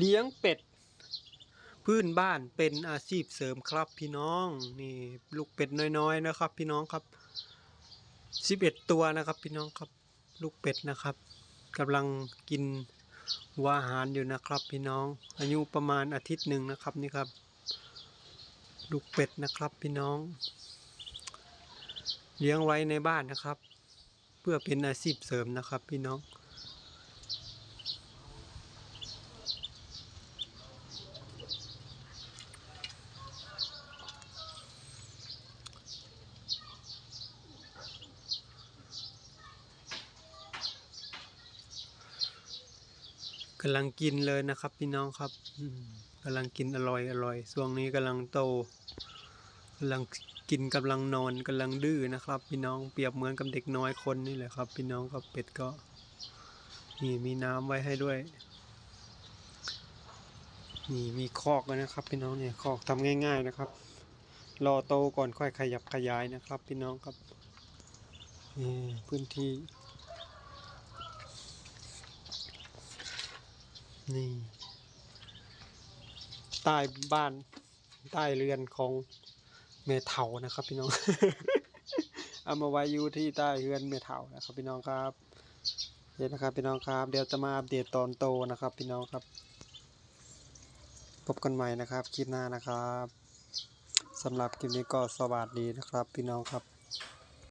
เลี้ยงเป็ด พื้นบ้านเป็นอาชีพเสริมครับพี่น้อง นี่ลูกเป็ดน้อยๆนะครับ พี่น้องครับสิบเอ็ดตัวนะครับพี่น้องครับลูกเป็ดนะครับกำลังกินหัวอาหารอยู่นะครับ พี่น้อง อายุประมาณอาทิตย์หนึ่งนะครับนี่ครับ ลูกเป็ดนะครับพี่น้อง เลี้ยงไว้ในบ้านนะครับ เพื่อเป็นอาชีพเสริมนะครับ พี่น้อง กำลังกินเลยนะครับ พี่น้องครับกำลังกินอร่อยอร่อยช่วงนี้กำลังโตกำลังกินกำลังนอนกำลังดื้อนะครับ พี่น้องเปรียบเหมือนกับเด็กน้อยคนนี่แหละครับ พี่น้องครับเป็ดก็นี่มีน้ำไว้ให้ด้วยนี่มีคอกแล้วนะครับ พี่น้องเนี่ยคอกทำง่าย ๆนะครับ รอโตก่อนค่อยขยับขยายนะครับ พี่น้องครับนี่พื้นที่ นี่ ใต้บ้าน ใต้เรือนของเมเถานะครับ พี่น้อง เอามาไว้อยู่ที่ใต้เรือนเมเถานะครับ พี่น้องครับ เดี๋ยวนะครับ พี่น้องครับ เดี๋ยวจะมาอัปเดตตอนโตนะครับ พี่น้องครับ พบกันใหม่นะครับ คลิปหน้านะครับสำหรับคลิปนี้ก็สวัสดีนะครับ พี่น้องครับ